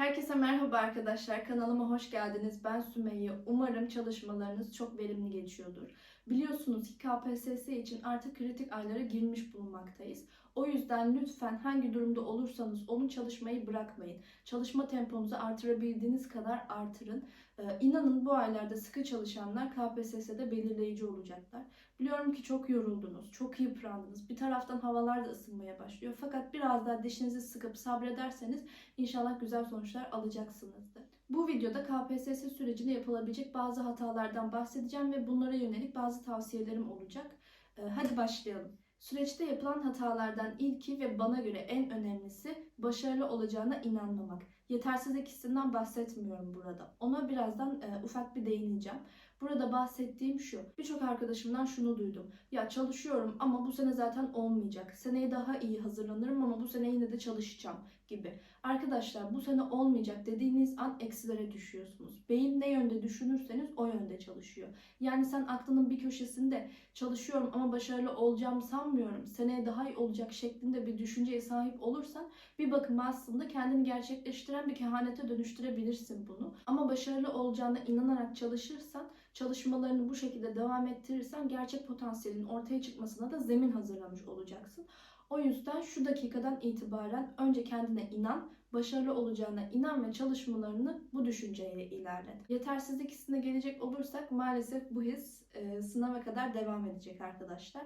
Herkese merhaba arkadaşlar. Kanalıma hoş geldiniz. Ben Sümeyye. Umarım çalışmalarınız çok verimli geçiyordur. Biliyorsunuz ki KPSS için artık kritik aylara girmiş bulunmaktayız. O yüzden lütfen hangi durumda olursanız olun çalışmayı bırakmayın. Çalışma temponuzu artırabildiğiniz kadar artırın. Ee, inanın bu aylarda sıkı çalışanlar KPSS'de belirleyici olacaklar. Biliyorum ki çok yoruldunuz, çok yıprandınız. Bir taraftan havalar da ısınmaya başlıyor. Fakat biraz daha dişinizi sıkıp sabrederseniz İnşallah güzel sonuçlar alacaksınızdır. Bu videoda KPSS sürecinde yapılabilecek bazı hatalardan bahsedeceğim ve bunlara yönelik bazı tavsiyelerim olacak. Ee, Hadi başlayalım. Süreçte yapılan hatalardan ilki ve bana göre en önemlisi başarılı olacağına inanmamak. Yetersizlik hissinden bahsetmiyorum burada. Ona birazdan e, ufak bir değineceğim. Burada bahsettiğim şu. Birçok arkadaşımdan şunu duydum. Ya çalışıyorum ama bu sene zaten olmayacak. Seneye daha iyi hazırlanırım ama bu sene yine de çalışacağım gibi. Arkadaşlar bu sene olmayacak dediğiniz an eksilere düşüyorsunuz. Beyin ne yönde düşünürseniz o yönde çalışıyor. Yani sen aklının bir köşesinde çalışıyorum ama başarılı olacağım sanmıyorum. Seneye daha iyi olacak şeklinde bir düşünceye sahip olursan bir bakıma aslında kendini gerçekleştiren bir kehanete dönüştürebilirsin bunu. Ama başarılı olacağına inanarak çalışırsan, çalışmalarını bu şekilde devam ettirirsen gerçek potansiyelin ortaya çıkmasına da zemin hazırlamış olacaksın. O yüzden şu dakikadan itibaren önce kendine inan, başarılı olacağına inan ve çalışmalarını bu düşünceyle ilerlet. Yetersizlik hissine gelecek olursak maalesef bu his e, sınava kadar devam edecek arkadaşlar.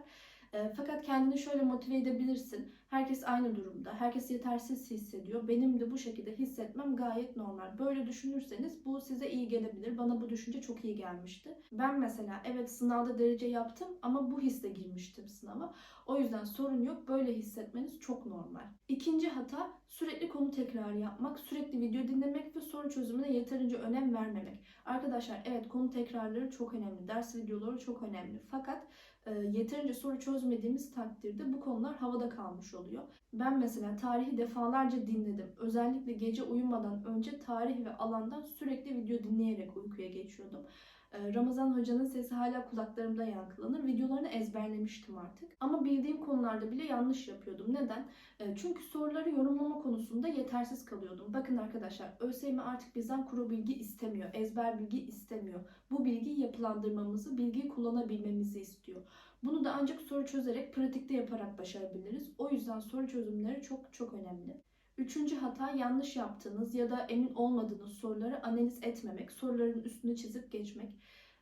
E, fakat kendini şöyle motive edebilirsin. Herkes aynı durumda. Herkes yetersiz hissediyor. Benim de bu şekilde hissetmem gayet normal. Böyle düşünürseniz bu size iyi gelebilir. Bana bu düşünce çok iyi gelmişti. Ben mesela evet sınavda derece yaptım ama bu hisle girmiştim sınava. O yüzden sorun yok. Böyle hissetmeniz çok normal. İkinci hata sürekli konu tekrarı yapmak, sürekli video dinlemek ve soru çözümüne yeterince önem vermemek. Arkadaşlar evet konu tekrarları çok önemli. Ders videoları çok önemli. Fakat yeterince soru çözmediğimiz takdirde bu konular havada kalmış oluyor. Ben mesela tarihi defalarca dinledim. Özellikle gece uyumadan önce tarih ve alandan sürekli video dinleyerek uykuya geçiyordum. E, Ramazan hocanın sesi hala kulaklarımda yankılanır. Videolarını ezberlemiştim artık. Ama bildiğim konularda bile yanlış yapıyordum. Neden? E, Çünkü soruları yorumlama konusunda yetersiz kalıyordum. Bakın arkadaşlar ÖSYM artık bizden kuru bilgi istemiyor. Ezber bilgi istemiyor. Bu bilgiyi yapılandırmamızı, bilgiyi kullanabilmemizi istiyor. Bunu da ancak soru çözerek, pratikte yaparak başarabiliriz. O yüzden soru çözümleri çok çok önemli. Üçüncü hata yanlış yaptığınız ya da emin olmadığınız soruları analiz etmemek, soruların üstünü çizip geçmek.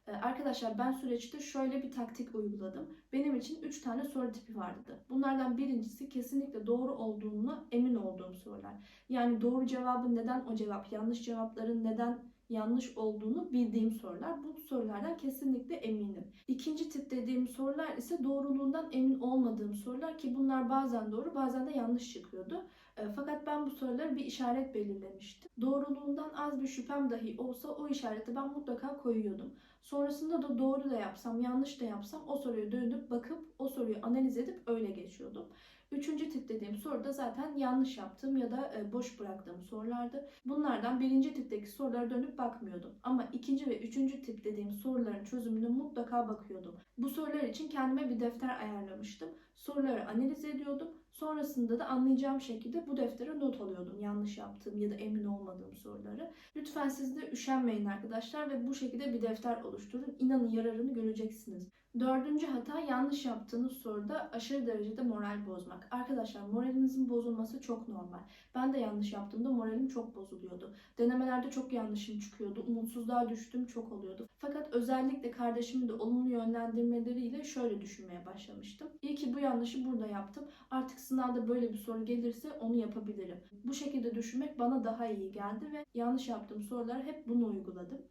Ee, Arkadaşlar ben süreçte şöyle bir taktik uyguladım. Benim için 3 tane soru tipi vardı. Bunlardan birincisi kesinlikle doğru olduğuna emin olduğum sorular. Yani doğru cevabın neden o cevap, yanlış cevapların neden yanlış olduğunu bildiğim sorular. Bu sorulardan kesinlikle eminim. İkinci tip dediğim sorular ise doğruluğundan emin olmadığım sorular ki bunlar bazen doğru bazen de yanlış çıkıyordu. E, Fakat ben bu sorulara bir işaret belirlemiştim. Doğruluğundan az bir şüphem dahi olsa o işareti ben mutlaka koyuyordum. Sonrasında da doğru da yapsam, yanlış da yapsam o soruyu dönüp bakıp o soruyu analiz edip öyle geçiyordum. Üçüncü tip dediğim soru da zaten yanlış yaptığım ya da e, boş bıraktığım sorulardı. Bunlardan birinci tipteki sorulara dönüp bakmıyordum. Ama ikinci ve üçüncü tip dediğim soruların çözümüne mutlaka bakıyordum. Bu sorular için kendime bir defter ayarlamıştım. Soruları analiz ediyordum. Sonrasında da anlayacağım şekilde bu deftere not alıyordum. Yanlış yaptığım ya da emin olmadığım soruları. Lütfen siz de üşenmeyin arkadaşlar ve bu şekilde bir defter oluşturun. İnanın yararını göreceksiniz. Dördüncü hata yanlış yaptığınız soruda aşırı derecede moral bozmak. Arkadaşlar moralinizin bozulması çok normal. Ben de yanlış yaptığımda moralim çok bozuluyordu. Denemelerde çok yanlışım çıkıyordu. Umutsuzluğa düştüğüm çok oluyordu. Fakat özellikle kardeşimin de olumlu yönlendirmeleriyle şöyle düşünmeye başlamıştım. İyi ki bu yanlışı burada yaptım. Artık sınavda böyle bir soru gelirse onu yapabilirim. Bu şekilde düşünmek bana daha iyi geldi ve yanlış yaptığım sorulara hep bunu uyguladım.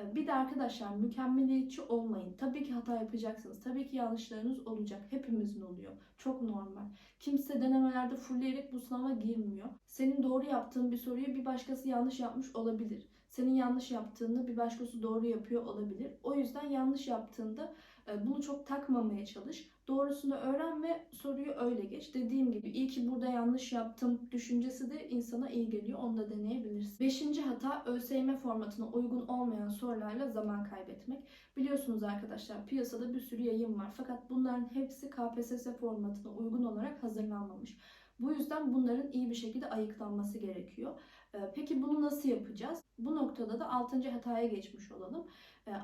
Ee, Bir de arkadaşlar mükemmeliyetçi olmayın. Tabii ki hata yapacaksınız. Tabii ki yanlışlarınız olacak. Hepimizin oluyor. Çok normal. Kimse denemelerde fullleyerek bu sınava girmiyor. Senin doğru yaptığın bir soruyu bir başkası yanlış yapmış olabilir. Senin yanlış yaptığını bir başkası doğru yapıyor olabilir. O yüzden yanlış yaptığında e, bunu çok takmamaya çalış. Doğrusunu öğren ve soruyu öyle geç. Dediğim gibi iyi ki burada yanlış yaptım düşüncesi de insana iyi geliyor. Onu da deneyebilirsin. Beşinci hata ÖSYM formatına uygun olmayan sorularla zaman kaybetmek. Biliyorsunuz arkadaşlar piyasada bir sürü yayın var. Fakat bunların hepsi KPSS formatına uygun olarak hazırlanmamış. Bu yüzden bunların iyi bir şekilde ayıklanması gerekiyor. Ee, Peki bunu nasıl yapacağız? Bu noktada da 6. hataya geçmiş olalım.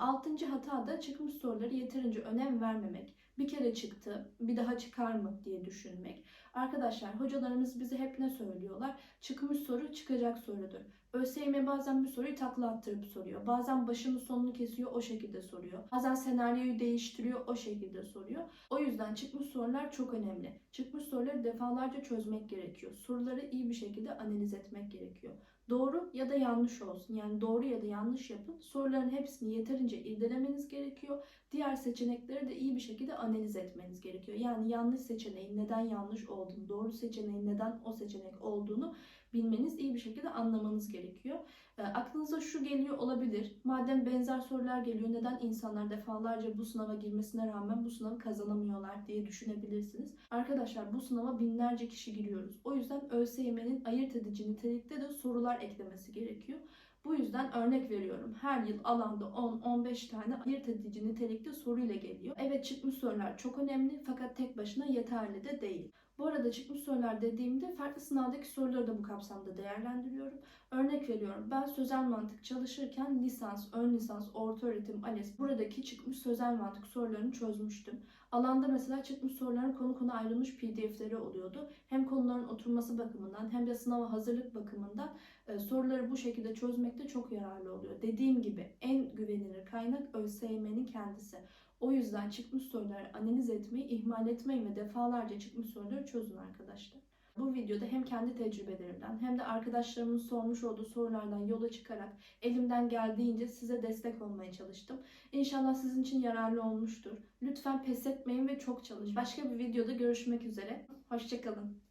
6. hata da çıkmış soruları yeterince önem vermemek. Bir kere çıktı, bir daha çıkar mı diye düşünmek. Arkadaşlar hocalarımız bize hep ne söylüyorlar? Çıkmış soru çıkacak sorudur. ÖSYM bazen bir soruyu takla attırıp soruyor. Bazen başını sonunu kesiyor o şekilde soruyor. Bazen senaryoyu değiştiriyor o şekilde soruyor. O yüzden çıkmış sorular çok önemli. Çıkmış soruları defalarca çözmek gerekiyor. Soruları iyi bir şekilde analiz etmek gerekiyor. Doğru ya da yanlış olsun. Yani doğru ya da yanlış yapın. Soruların hepsini yeterince irdelemeniz gerekiyor. Diğer seçenekleri de iyi bir şekilde analiz etmeniz gerekiyor. Yani yanlış seçeneğin neden yanlış olduğunu, doğru seçeneğin neden o seçenek olduğunu bilmeniz, iyi bir şekilde anlamanız gerekiyor. E, aklınıza şu geliyor olabilir. Madem benzer sorular geliyor neden insanlar defalarca bu sınava girmesine rağmen bu sınavı kazanamıyorlar diye düşünebilirsiniz. Arkadaşlar bu sınava binlerce kişi giriyoruz. O yüzden ÖSYM'nin ayırt edici nitelikte de sorular eklemesi gerekiyor. Bu yüzden örnek veriyorum. Her yıl alanda 10-15 tane ayırt edici nitelikte soruyla geliyor. Evet çıkmış sorular çok önemli fakat tek başına yeterli de değil. Bu arada çıkmış sorular dediğimde farklı sınavdaki soruları da bu kapsamda değerlendiriyorum. Örnek veriyorum ben sözel mantık çalışırken lisans, ön lisans, orta öğretim, ALES buradaki çıkmış sözel mantık sorularını çözmüştüm. Alanda mesela çıkmış soruların konu konu ayrılmış pdf'leri oluyordu. Hem konuların oturması bakımından hem de sınava hazırlık bakımından e, soruları bu şekilde çözmekte çok yararlı oluyor. Dediğim gibi en güvenilir kaynak ÖSYM'nin kendisi. O yüzden çıkmış soruları analiz etmeyi ihmal etmeyin ve defalarca çıkmış soruları çözün arkadaşlar. Bu videoda hem kendi tecrübelerimden hem de arkadaşlarımın sormuş olduğu sorulardan yola çıkarak elimden geldiğince size destek olmaya çalıştım. İnşallah sizin için yararlı olmuştur. Lütfen pes etmeyin ve çok çalışın. Başka bir videoda görüşmek üzere. Hoşçakalın.